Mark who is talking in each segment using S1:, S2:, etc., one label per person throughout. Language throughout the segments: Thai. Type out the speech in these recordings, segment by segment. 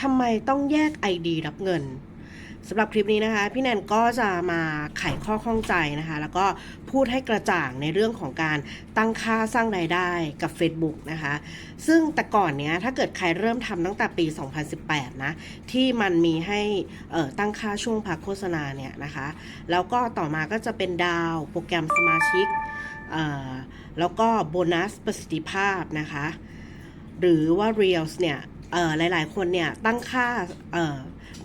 S1: ทำไมต้องแยก ID รับเงินสำหรับคลิปนี้นะคะ พี่แนนก็จะมาไขข้อข้องใจนะคะ แล้วก็พูดให้กระจ่างในเรื่องของการตั้งค่าสร้างรายได้กับ Facebook นะคะ ซึ่งแต่ก่อนเนี้ยถ้าเกิดใครเริ่มทำตั้งแต่ปี 2018 นะ ที่มันมีให้ตั้งค่าช่วงพักโฆษณาเนี่ยนะคะ แล้วก็ต่อมาก็จะเป็นดาวโปรแกรมสมาชิก แล้วก็โบนัสประสิทธิภาพนะคะ หรือว่า Reels เนี่ย หลาย ๆ คนเนี่ยตั้งค่า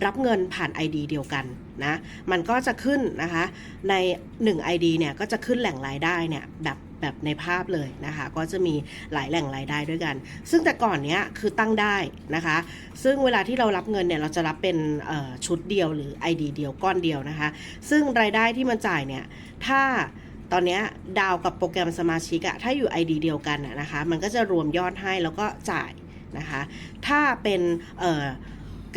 S1: รับเงินผ่าน ID เดียวกันนะ มันก็จะขึ้นนะคะ ใน 1 ID เนี่ยก็จะขึ้นแหล่งรายได้เนี่ยแบบแบบในภาพเลยนะคะ ก็จะมีหลายแหล่งรายได้ด้วยกัน ซึ่งแต่ก่อนเนี้ยคือตั้งได้นะคะ ซึ่งเวลาที่เรารับเงินเนี่ยเราจะรับเป็นชุดเดียวหรือ ID เดียวก้อนเดียวนะคะ ซึ่งรายได้ที่มันจ่ายเนี่ยถ้าตอนนี้ดาวกับโปรแกรมสมาชิกอะถ้าอยู่ ID เดียวกันอะนะคะ มันก็จะรวมยอดให้แล้วก็จ่าย นะคะ ถ้าเป็น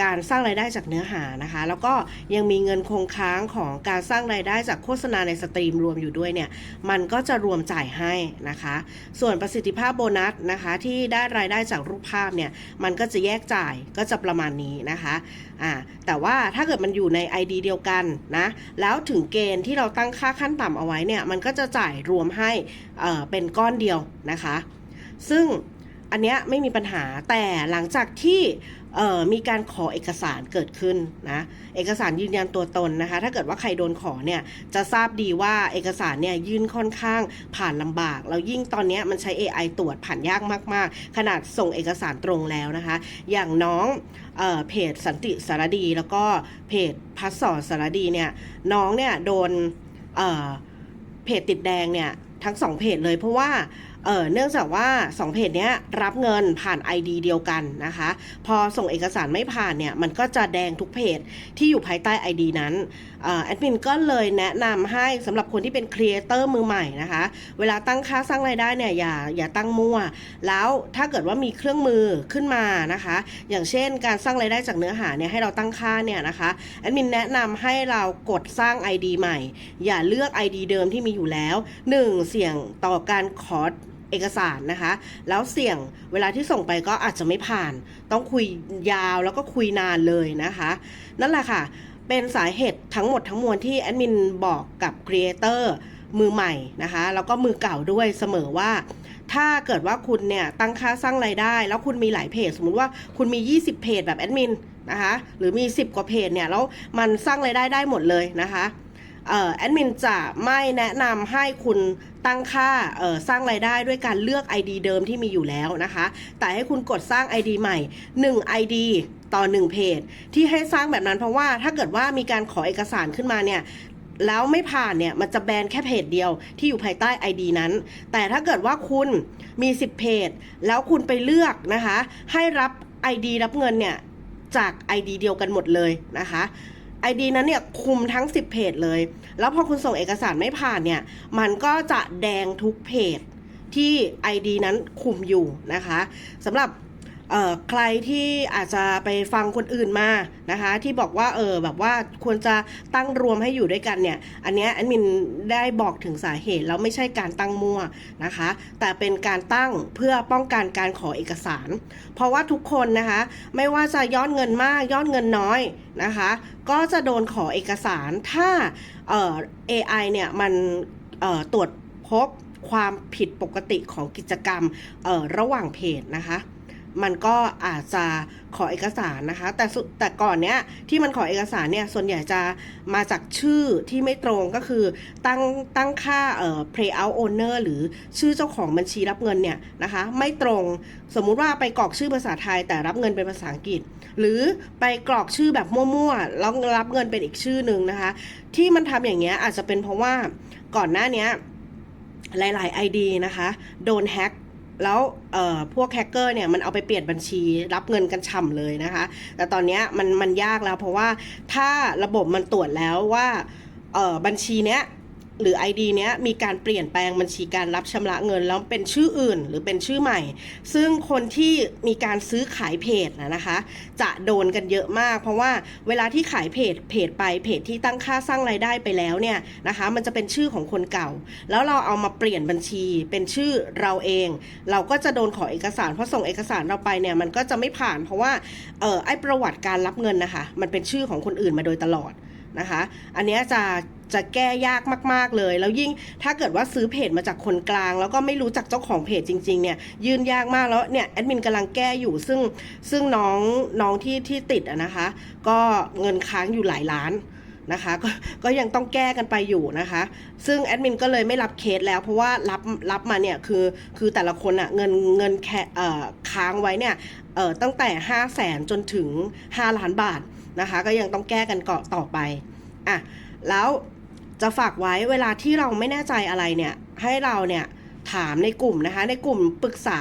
S1: การสร้างรายได้จากเนื้อหานะคะ แล้วก็ยังมีเงินคงค้างของการสร้างรายได้จากโฆษณาในสตรีมรวมอยู่ด้วยเนี่ย มันก็จะรวมจ่ายให้นะคะ ส่วนประสิทธิภาพโบนัสนะคะที่ได้รายได้จากรูปภาพเนี่ย มันก็จะแยกจ่ายก็จะประมาณนี้นะคะอ่าแต่ว่าถ้าเกิดมันอยู่ใน ID เดียวกันนะ แล้วถึงเกณฑ์ที่เราตั้งค่าขั้นต่ำเอาไว้เนี่ย มันก็จะจ่ายรวมให้เเป็นก้อนเดียวนะคะ ซึ่ง อันเนี้ยไม่มีปัญหาแต่หลังจากที่มีการขอเอกสารเกิดขึ้นนะเอกสารยืนยันตัวตนนะคะ ถ้าเกิดว่าใครโดนขอเนี่ยจะทราบดีว่าเอกสารเนี่ยยื่นค่อนข้างผ่านลำบาก แล้วยิ่งตอนเนี้ยมันใช้ AI ตรวจผ่านยากมาก ๆ ขนาดส่งเอกสารตรงแล้วนะคะ อย่างน้องเออเพจสันติสารดี แล้วก็เพจพัสสอสารดีเนี่ยน้องเนี่ยโดนเเพจติดแดงเนี่ยทั้งสองเพจเลยเพราะว่า เออเนื่องจากว่า 2 เพจเนี้ยรับเงินผ่าน ID เดียวกันนะคะ พอส่งเอกสารไม่ผ่านเนี่ย มันก็จะแดงทุกเพจที่อยู่ภายใต้ ID นั้นแอดมินก็เลยแนะนำให้สำหรับคนที่เป็นครีเอเตอร์มือใหม่นะคะ เวลาตั้งค่าสร้างรายได้เนี่ยอย่าอย่าตั้งมั่ว แล้วถ้าเกิดว่ามีเครื่องมือขึ้นมานะคะ อย่างเช่นการสร้างรายได้จากเนื้อหาเนี่ยให้เราตั้งค่าเนี่ยนะคะแอดมินแนะนำให้เรากดสร้าง ID ใหม่ อย่าเลือก ID เดิมที่มีอยู่แล้ว 1. เสี่ยงต่อการขอ เอกสารนะคะ แล้วเสี่ยงเวลาที่ส่งไปก็อาจจะไม่ผ่าน ต้องคุยยาวแล้วก็คุยนานเลยนะคะ นั่นแหละค่ะ เป็นสาเหตุทั้งหมดทั้งมวลที่แอดมินบอกกับครีเอเตอร์มือใหม่นะคะ แล้วก็มือเก่าด้วยเสมอว่า ถ้าเกิดว่าคุณเนี่ยตั้งค่าสร้างรายได้ แล้วคุณมีหลายเพจ สมมุติว่าคุณมี 20 เพจแบบแอดมินนะคะหรือมี 10 กว่าเพจเนี่ยแล้วมันสร้างรายได้ได้หมดเลยนะคะออแอดมินจะไม่แนะนำให้คุณ ตั้งค่าสร้างรายได้ด้วยการเลือก ID เดิมที่มีอยู่แล้วนะคะ แต่ให้คุณกดสร้าง ID ใหม่ 1 ID ต่อ 1 เพจ ที่ให้สร้างแบบนั้นเพราะว่าถ้าเกิดว่ามีการขอเอกสารขึ้นมาเนี่ยแล้วไม่ผ่านเนี่ยมันจะแบนแค่เพจเดียวที่อยู่ภายใต้ ID นั้น แต่ถ้าเกิดว่าคุณมี 10 เพจ แล้วคุณไปเลือกนะคะ ให้รับ ID รับเงินเนี่ยจาก ID เดียวกันหมดเลยนะคะ ไอดีนั้นเนี่ยคุมทั้ง 10 เพจเลย แล้วพอคุณส่งเอกสารไม่ผ่านเนี่ย มันก็จะแดงทุกเพจที่ ID นั้นคุมอยู่นะคะสำหรับ ใครที่อาจจะไปฟังคนอื่นมานะคะ ที่บอกว่าเออแบบว่าควรจะตั้งรวมให้อยู่ด้วยกันเนี่ย อันนี้แอดมินได้บอกถึงสาเหตุแล้วไม่ใช่การตั้งมั่วนะคะ แต่เป็นการตั้งเพื่อป้องกันการขอเอกสาร เพราะว่าทุกคนนะคะ ไม่ว่าจะยอดเงินมากยอดเงินน้อยนะคะ ก็จะโดนขอเอกสารถ้าเอ่อ AI เนี่ยมันตรวจพบความผิดปกติของกิจกรรมระหว่างเพจนะคะ มันก็อาจจะขอเอกสารนะคะ แต่สุดแต่ก่อนเนี้ยที่มันขอเอกสารเนี่ยส่วนใหญ่จะมาจากชื่อที่ไม่ตรงก็คือตั้งตั้งค่าเอ่อ payout owner หรือชื่อเจ้าของบัญชีรับเงินเนี่ยนะคะ ไม่ตรงสมมุติว่าไปกรอกชื่อภาษาไทยแต่รับเงินเป็นภาษาอังกฤษ หรือไปกรอกชื่อแบบมั่วๆแล้วรับเงินเป็นอีกชื่อหนึ่งนะคะ ที่มันทำอย่างเงี้ยอาจจะเป็นเพราะว่าก่อนหน้าเนี้ยหลายๆ ID นะคะ โดนแฮ็ก แล้วพวกแฮกเกอร์เนี่ยมันเอาไปเปลี่ยนบัญชีรับเงินกันฉ่ำเลยนะคะ แต่ตอนนี้มันมันยากแล้วเพราะว่าถ้าระบบมันตรวจแล้วว่าบัญชีเนี้ย หรือ ID เนี้ยมีการเปลี่ยนแปลงบัญชีการรับชำระเงิน แล้วเป็นชื่ออื่นหรือเป็นชื่อใหม่ ซึ่งคนที่มีการซื้อขายเพจนะนะคะ จะโดนกันเยอะมาก เพราะว่าเวลาที่ขายเพจเพจไปเพจที่ตั้งค่าสร้างรายได้ไปแล้วเนี่ยนะคะ มันจะเป็นชื่อของคนเก่า แล้วเราเอามาเปลี่ยนบัญชีเป็นชื่อเราเอง เราก็จะโดนขอเอกสารเพราะส่งเอกสารเราไปเนี่ยมันก็จะไม่ผ่าน เพราะว่าเออไอประวัติการรับเงินนะคะ มันเป็นชื่อของคนอื่นมาโดยตลอด นะคะ อันนี้จะจะแก้ยากมาก ๆ เลย แล้วยิ่งถ้าเกิดว่าซื้อเพจมาจากคนกลาง แล้วก็ไม่รู้จักเจ้าของเพจจริง ๆ เนี่ย ยื่นยากมากแล้วเนี่ยแอดมินกำลังแก้อยู่ซึ่งซึ่งน้องน้องที่ที่ติดอะนะคะ ก็เงินค้างอยู่หลายล้านนะคะก็ก็ยังต้องแก้กันไปอยู่นะคะ ซึ่งแอดมินก็เลยไม่รับเคสแล้วเพราะว่ารับรับมาเนี่ยคือคือแต่ละคนอะเงินเงินแค่เอ่อค้างไว้เนี่ยเอ่อตั้งแต่ 5 0 0แสนจนถึง 5 ล้านบาท นะคะ ก็ยังต้องแก้กันเกาะต่อไปอะแล้วจะฝากไว้เวลาที่เราไม่แน่ใจอะไรเนี่ย ให้เราเนี่ยถามในกลุ่มนะคะ ในกลุ่มปรึกษา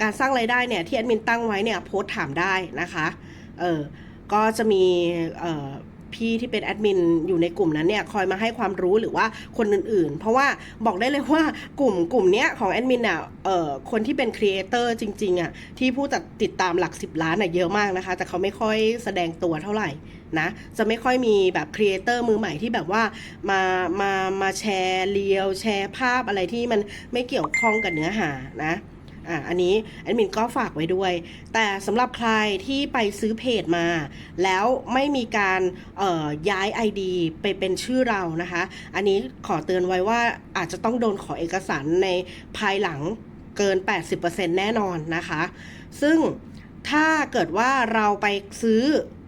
S1: การสร้างไรายได้เนี่ยที่แอดมินตั้งไว้เนี่ยโพสต์ถามได้นะคะ เออก็จะมีเพี่ที่เป็นแอดมินอยู่ในกลุ่มนั้นเนี่ยคอยมาให้ความรู้หรือว่าคนอื่นๆ เพราะว่าบอกได้เลยว่ากลุ่มกลุ่มเนี้ยของแอดมินอะเอ่อคนที่เป็นครีเอเตอร์จริงๆอะที่ผู้จัดติดตามหลัก 10 ล้านอะเยอะมากนะคะ แต่เขาไม่ค่อยแสดงตัวเท่าไหร่นะจะไม่ค่อยมีแบบครีเอเตอร์มือใหม่ที่แบบว่ามามามาแชร์เรียวแชร์ภาพอะไรที่มันไม่เกี่ยวข้องกับเนื้อหานะ อะอันนี้แอดมินก็ฝากไว้ด้วย แต่สำหรับใครที่ไปซื้อเพจมา แล้วไม่มีการย้าย ID ไปเป็นชื่อเรานะคะ อันนี้ขอเตือนไว้ว่าอาจจะต้องโดนขอเอกสารในภายหลังเกิน 80%แน่นอนนะคะ ซึ่งถ้าเกิดว่าเราไปซื้อ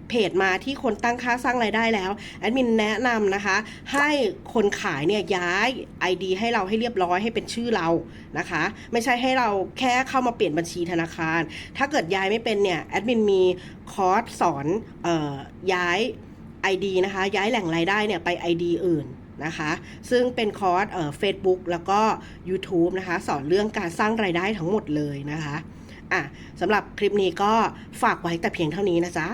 S1: เพจมาที่คนตั้งค่าสร้างรายได้แล้วแอดมินแนะนำนะคะ ให้คนขายเนี่ยย้าย ID ให้เราให้เรียบร้อยให้เป็นชื่อเรานะคะ ไม่ใช่ให้เราแค่เข้ามาเปลี่ยนบัญชีธนาคาร ถ้าเกิดย้ายไม่เป็นเนี่ยแอดมินมีคอร์สสอนออย้าย ID นะคะ ย้ายแหล่งรายได้เนี่ยไป ID อื่นนะคะ ซึ่งเป็นคอร์สเอ่อ Facebook แล้วก็ YouTube นะคะ สอนเรื่องการสร้างรายได้ทั้งหมดเลยนะคะอะสำหรับคลิปนี้ก็ฝากไว้แต่เพียงเท่านี้นะจ๊ะ